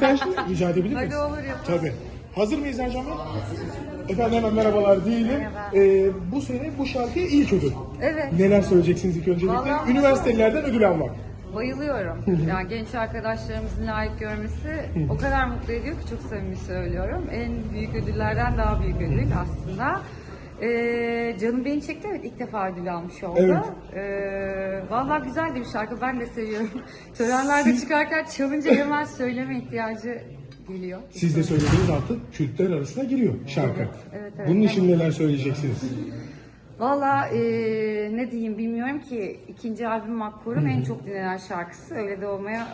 Rica edebilir miyiz? Hadi olur yapalım. Tabii. Hazır mıyız Ercan Bey? Efendim hemen merhabalar diyelim. Merhaba. Ee, bu sene bu şarkıya ilk ödül. Evet. Neler söyleyeceksiniz ilk öncelikle? Vallahi- Üniversitelerden ödül almak. Bayılıyorum. Yani genç arkadaşlarımızın layık görmesi o kadar mutlu ediyor ki çok samimi söylüyorum. En büyük ödüllerden daha büyük ödül aslında. Ee, canım beni çekti evet ilk defa ödül almış oldu. Evet. Ee, vallahi güzel de bir şarkı ben de seviyorum. Törenlerde çıkarken çalınca hemen söyleme ihtiyacı geliyor. Siz de söylediğiniz artık kültler arasına giriyor şarkı. evet, evet. Bunun için neler söyleyeceksiniz? Valla eee, ne diyeyim bilmiyorum ki ikinci albüm Makkur'un en çok dinlenen şarkısı öyle de olmaya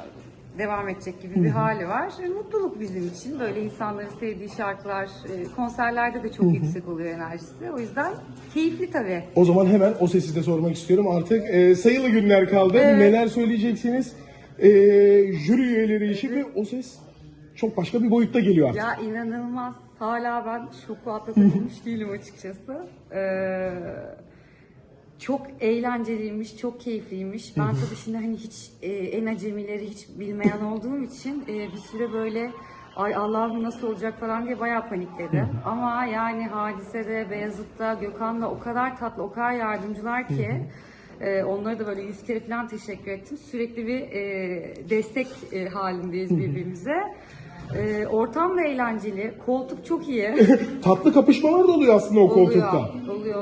devam edecek gibi bir hali var. E, Mutluluk bizim için böyle insanların sevdiği şarkılar e, konserlerde de çok yüksek oluyor enerjisi. O yüzden keyifli tabii. O zaman hemen o sesi de sormak istiyorum. Artık e, sayılı günler kaldı. Evet. Neler söyleyeceksiniz? E, jüri üyeleri işi ve o ses çok başka bir boyutta geliyor artık. Ya inanılmaz. Hala ben şoku atlatabilmiş değilim açıkçası. Ee, çok eğlenceliymiş, çok keyifliymiş. Ben tabii şimdi hani hiç e, en acemileri hiç bilmeyen olduğum için e, bir süre böyle ay Allah'ım nasıl olacak falan diye bayağı panikledim. Ama yani Hadise'de, Beyazıt'ta, Gökhan'la o kadar tatlı, o kadar yardımcılar ki e, onlara da böyle yüz kere falan teşekkür ettim. Sürekli bir e, destek e, halindeyiz birbirimize. E, ortam da eğlenceli, koltuk çok iyi. Tatlı kapışmalar da oluyor aslında o koltukta.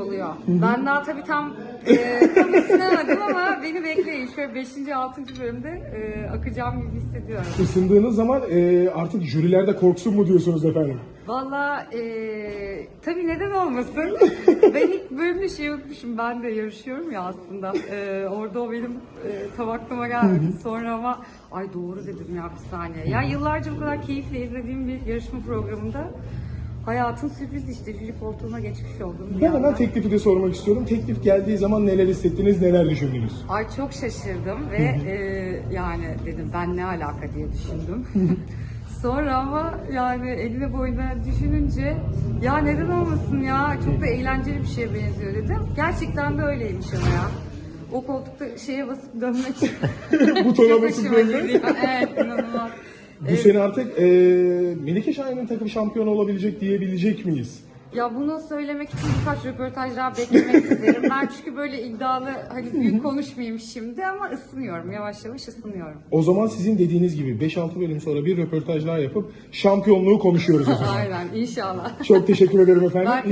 Oluyor, oluyor. Ben daha tabii tam e, tam ısınamadım ama beni bekleyin. Şöyle 5. 6. bölümde e, akacağım gibi hissediyorum. Isındığınız zaman e, artık jürilerde korksun mu diyorsunuz efendim? Valla e, tabii neden olmasın. ben ilk bölümde şey unutmuşum. Ben de yarışıyorum ya aslında. E, orada o benim e, tam aklıma gelmedi. Sonra ama ay doğru dedim ya bir saniye. Ya yıllarca bu kadar keyifle izlediğim bir yarışma programında hayatın sürpriz işte jüri koltuğuna geçmiş oldum. bir Ben hemen teklifi de sormak istiyorum. Teklif geldiği zaman neler hissettiniz, neler düşündünüz? Ay çok şaşırdım ve e, yani dedim ben ne alaka diye düşündüm. Sonra ama yani eline boyuna düşününce ya neden olmasın ya çok da eğlenceli bir şeye benziyor dedim. Gerçekten de öyleymiş ama ya. O koltukta şeye basıp dönmek Butona çok basıp hoşuma dönmek. gidiyor. Evet inanılmaz. Bu sene artık e, Melike Şahin'in takım şampiyonu olabilecek diyebilecek miyiz? Ya bunu söylemek için birkaç röportaj daha beklemek isterim. Ben çünkü böyle iddialı hani büyük konuşmayayım şimdi ama ısınıyorum. Yavaş yavaş ısınıyorum. O zaman sizin dediğiniz gibi 5-6 bölüm sonra bir röportaj daha yapıp şampiyonluğu konuşuyoruz o zaman. Aynen inşallah. Çok teşekkür ederim efendim. Ben